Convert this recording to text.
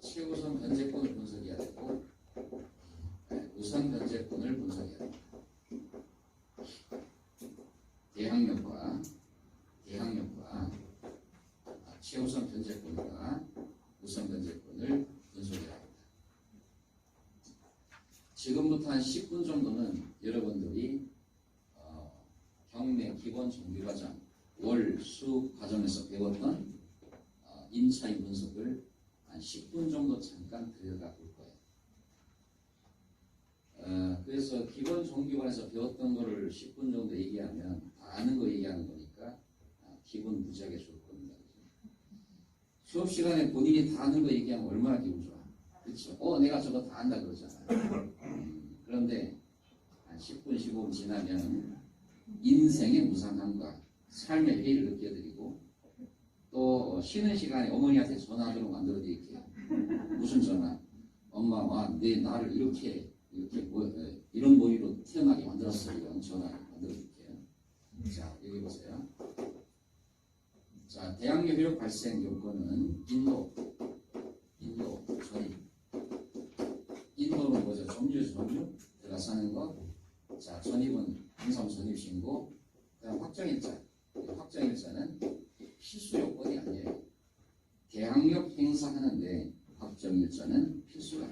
최우선 변제권을 분석해야 되고 네, 우선 변제권을 분석해야 됩니다. 대항력과 대항력과 아, 최우선 변제권과 우선 변제권을 분석해야 합니다. 지금부터 한 10분 정도는 여러분들이 어, 경매 기본 정비 과정 월, 수 과정에서 배웠던 어, 인차의 분석을 한 10분 정도 잠깐 들여다 볼 거예요. 어, 그래서 기본 정비관에서 배웠던 거를 10분 정도 얘기하면 다 아는 거 얘기하는 거니까 아, 기분 무지하게 좋을 겁니다. 수업 시간에 본인이 다 아는 거 얘기하면 얼마나 기분 좋아. 그렇죠? 어, 내가 저거 다 안다 그러잖아요. 음, 그런데 한 10분, 15분 지나면 인생의 무상함과 삶의 회의를 느껴드리고 또 어, 쉬는 시간에 어머니한테 전화하도록 만들어 드릴게요. 무슨 전화? 엄마, 와, 내 나를 이렇게 이렇게 뭐, 에, 이런 머리로 태어나게 만들었어 이런 전화 만들어 드릴게요. 자 여기 보세요. 자 대학력 효력 발생 요건은 인도, 인도 전입. 인도는 뭐죠? 점유 들어가서 하는 거. 자 전입은 항상 전입 신고. 그다음 확정일자. 이 확정일자는 필수 요 대항력 행사하는데 확정일자는 필수가 아니에요.